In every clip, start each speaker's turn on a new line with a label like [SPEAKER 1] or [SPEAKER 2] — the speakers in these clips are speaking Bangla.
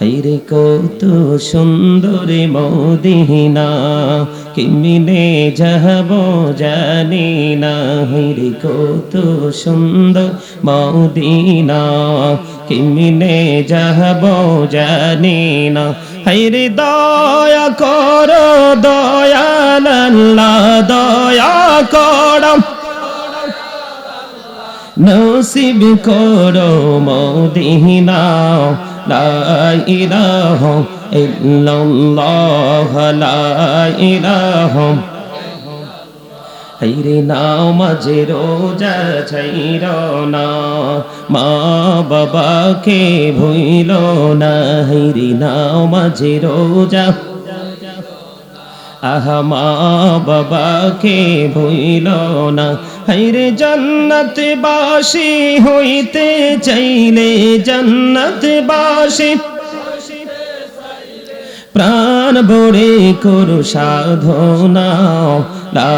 [SPEAKER 1] হাইরে কত সুন্দর মদিনা কিমিনে যাব জানি না। হাইরে কত সুন্দর মদিনা কিমিনে যাব জানি না। হাইরে দয়া কর আল্লাহ দয়া করম নসিব করো মদিনা লা ইলাহা ইল্লাল্লাহ, লা ইলাহা হাইরে নাও মাঝে রোজা ছাইর না, মা বাবাকে ভুইল না, হাইরে নাও মাঝে রোজা। আহা, মা বাবাকে ভুইল না হাইরে জান্নাত বাসি হইতে চাইলে জন্নত বাসি প্রাণ বড়ে করু সাধনা। লা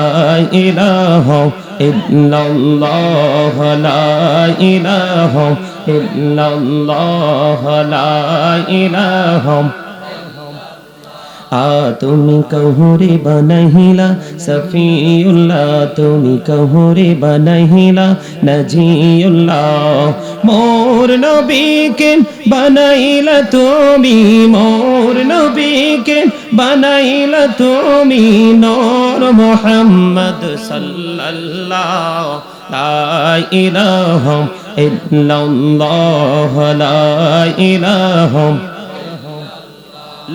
[SPEAKER 1] ইলাহা ইল্লাল্লাহ, লা ইলাহা ইল্লাল্লাহ, লা ইলাহা তুমি কহুরে বনহিলা সফিউল্লাহ, তুমি কহুরে বনহিলা নজিউল্লাহ, মোর নবীকে বনাইলা তুমি, মোর নবীকে বনাইলা তুমি, নূর মুহাম্মদ সাল্লাল্লাহ, লা ইলাহা ইল্লাল্লাহ, লা ইলাহা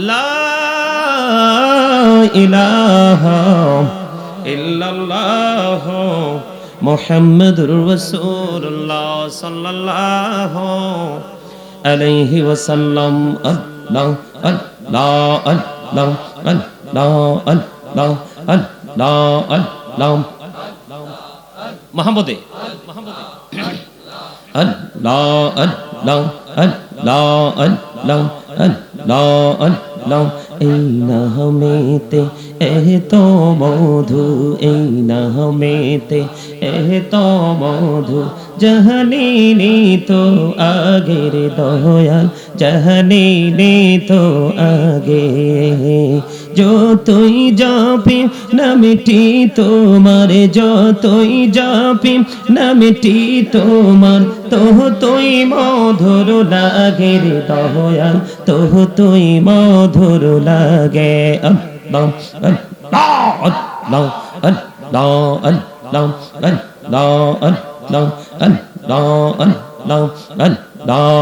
[SPEAKER 1] লা ইলাহা ইল্লাল্লাহ মুহাম্মাদুর রাসূলুল্লাহ সাল্লাল্লাহু আলাইহি ওয়াসাল্লাম। আল্লাহ আল্লাহ আল্লাহ আল্লাহ আল্লাহ আল্লাহ আল্লাহ। মোহাম্মদে আল্লাহ আল্লাহ আল্লাহ আল্লাহ আল্লাহ আল্লাহ। এই এহ তো মধু, এই নামেতে এহ তো মধু, জহনি তো আগের দয়াল, জহনি তো আগে। যতই যাপি নামটি তোমার যতই যাপি নামটি তোমার, তোহ তুই মধুর লাগে রে দয়াল, তোহ তুই মধুর লাগে আল্লাহ আল্লাহ আল্লাহ আল্লাহ আল্লাহ আল্লাহ আল্লাহ আল্লাহ আল্লাহ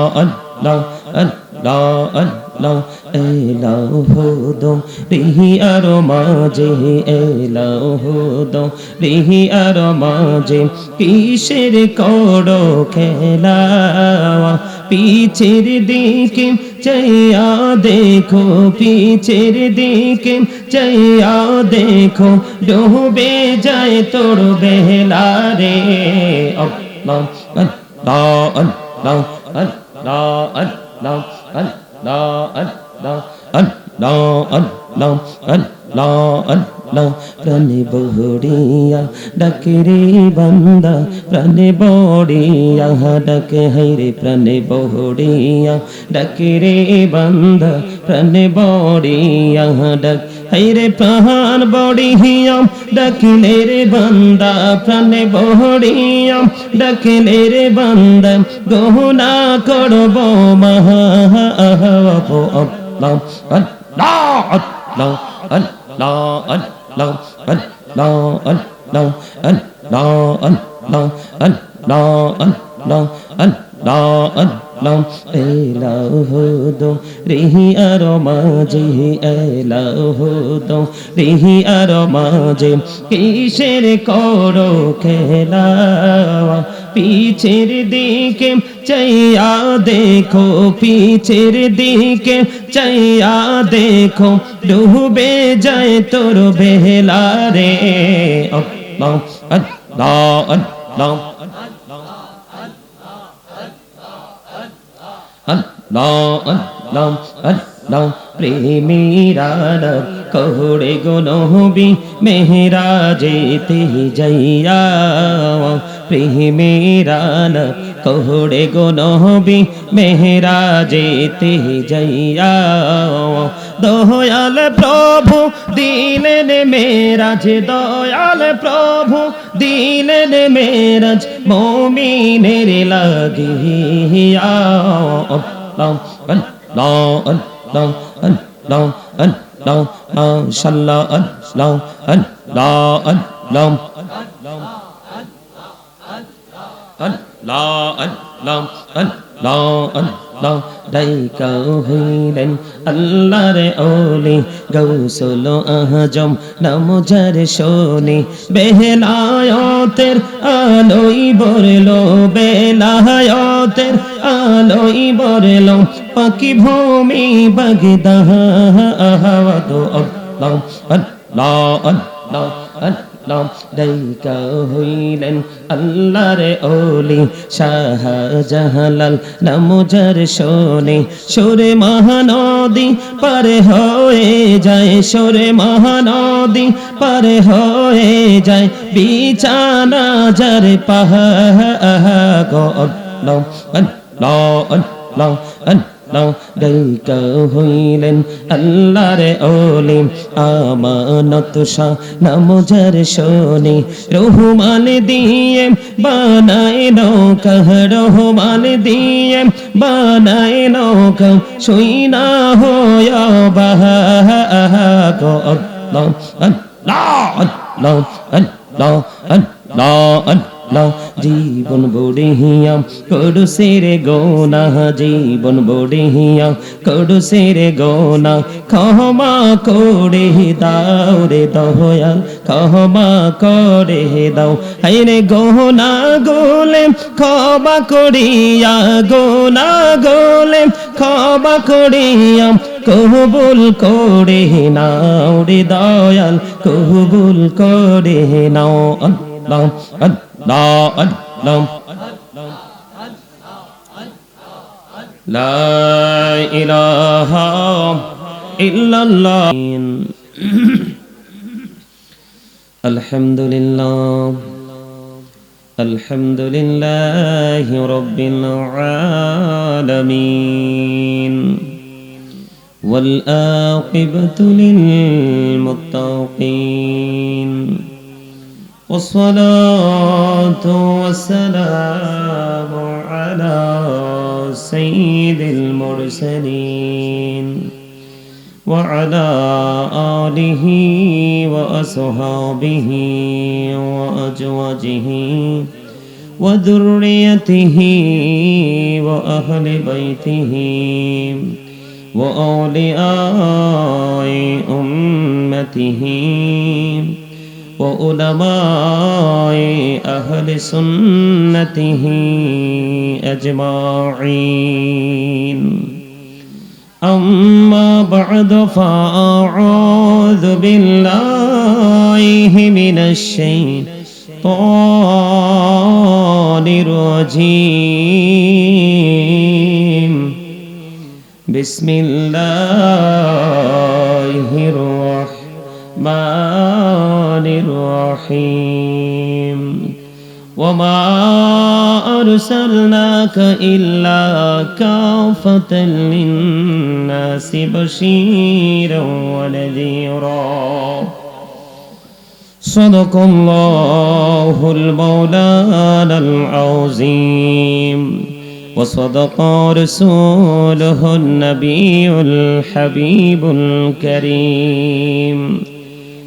[SPEAKER 1] আল্লাহ আল্লাহ আল্লাহ এলাও হুদম রিহি আর মাঝে এলাও হুদম রিহি আর মাঝে। কিসের করো খেলা, পিছের দিকে চাইয়া দেখো, পিছের দিকে চাইয়া দেখো, ডুবে যায় তোর বেলা রে। la an la an la an la an la an la প্রাণে বহরিয়া ডাকে রে বান্দা, প্রাণে বড়িয়া ডাকে হাইরে প্রাণে বহরিয়া। ডাকে রে বান্দা, প্রাণে বড়িয়া ডাকে হাইরে প্রাণ বড়িয়া ডাকিলে রে বান্দা প্রাণে বহড়িয়া ডাকিলে রে বান্দা গহনা করব মহা আল্লাহ আল্লাহ আল্লাহ আল্লাহ আল্লাহ আল্লাহ আল্লাহ আল্লাহ আল্লাহ আল্লাহ আল্লাহ আল্লাহ আল্লাহ এলাহু দো, রিহি আর মাঝে, এলাহু দো, রিহি আর মাঝে, কিসের করো খেলা? পিছের দিকে চাইয়া দেখো, পিছের দিকে চাইয়া দেখো, ডুবে যায় তোর বেলা রে। আল্লাহ আল্লাহ আল্লাহ আল্লাহ। আল্লাহ প্রেমীরা কোহড়ে গনহবি মেহরা যেতে যাইয়া প্রেমীরা কোহড়ে গো নহবি মেহরা যেতে যাইয়া। দয়াল প্রভু, দিলেন মেরাজ, দয়াল প্রভু, দিলেন মেরাজ, মমিনের লাগিয়া। আল্লাহ আল্লাহ আল্লাহ আল্লাহ আল্লাহ মাশাআল্লাহ আল্লাহ আল্লাহ আল্লাহ আল্লাহ আল্লাহ আল্লাহ আল্লাহ দাইকা হইলেন আল্লাহর ওলি, গৌসল আহজম নাম যার শোনে, বেহলায়তের আলোই বরলো বেলায়তের আলোই বরলো পাখি ভূমি বাগদাহ আহাওয়াত আল্লাহ আল্লাহ আল্লাহ আল্লাহ দাইকা হইলেন আল্লাহর ওলি শাহ জাহালাল নামজার শোনে, সুরে মহানদী পারে হয়ে যায়, সুরে মহানদী পারে হয়ে যায়, বিছানা যার পাহা গো আল্লাহ আল্লাহ আল্লাহ আল্লাহ গায়িকা হইলেন আল্লাহর ওলি আমানত শাহ নামজার শোনে রহমান দিয়ে বানায় নৌকা, রহমান দিয়ে বানায় নৌকা। শুই না হয়া বাহা গো আল্লাহ আল্লাহ আল্লাহ আল্লাহ আল্লাহ। আল্লাহ জীবন বড়িহিয়া করু সেরে গোনা, জীবন বড়িহিয়া করু সেরে গোনা। ক্ষমা করে দাও রে দয়াল ক্ষমা করে দাও। হাইরে গোনা গোলে, ক্ষমা করিয়া, গোনা গোলে, ক্ষমা করিয়া, কবুল করে নাও রে দয়াল, কবুল করে নাও আল্লাহ আল্লাহ। لا أن لم لا إله إلا الله. الحمد لله الحمد لله رب العالمين. والآقبة للمتقين. والصلاة والسلام على سيد المرسلين وعلى آله وأصحابه وأزواجه وذريته وأهل بيته وأولياء أمته وعلماء أهل سنته أجمعين أما بعد فأعوذ بالله من الشيطان الرجيم بسم الله الرحمن الرحيم. وما أرسلناك إلا كافة للناس بشيرا ونذيرا. صدق الله المولانا العظيم. وصدق رسوله النبي الحبيب الكريم.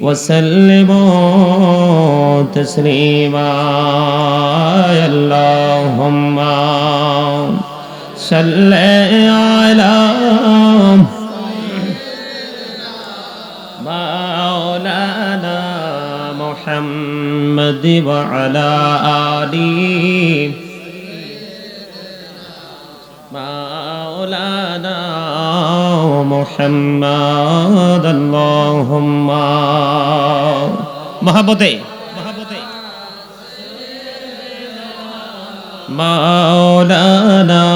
[SPEAKER 1] وسلموا تسليما اللهم صل على مولانا محمد وعلى آله مولانا محمد اللهم. محبته مولانا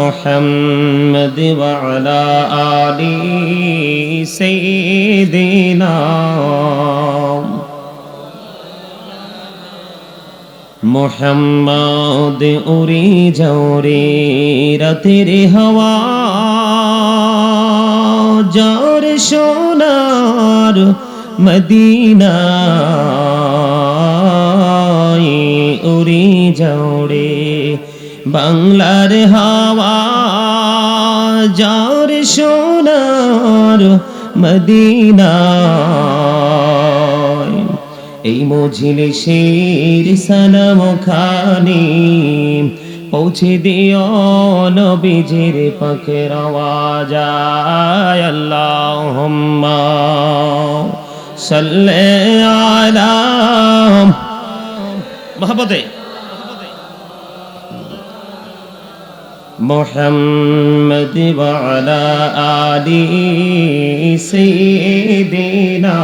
[SPEAKER 1] محمد وعلى آل سيدنا. محمد اوری جوري رتري هواه জর সোনার মদিনা। উড়ি জোড়ে বাংলার হাওয়া। জর সোনার মদিনা। এই মজলিসের সালাম খানি পৌঁছে দিও নবীজির পাখের আওয়াজ আয় আল্লাহুম্মা সাল্লি আলা মহব্বতে محمد وعلى آل سيدنا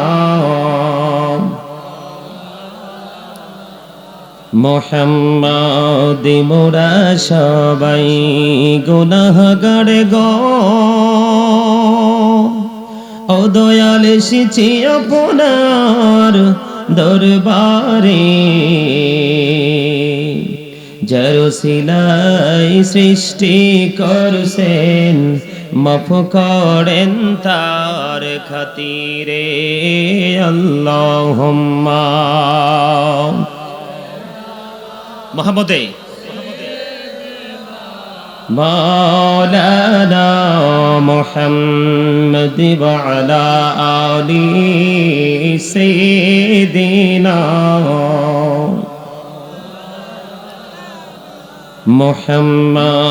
[SPEAKER 1] মোহাম্মদ মোরা সবাই গুনাহগার গো। ও দয়াল এসেছি আপনার দরবারে। জরসিলাই সৃষ্টি করছেন, মফ করেন তার খাতিরে। আল্লাহুম্মা محمد مولانا محمد وعلى آل سيدنا محمد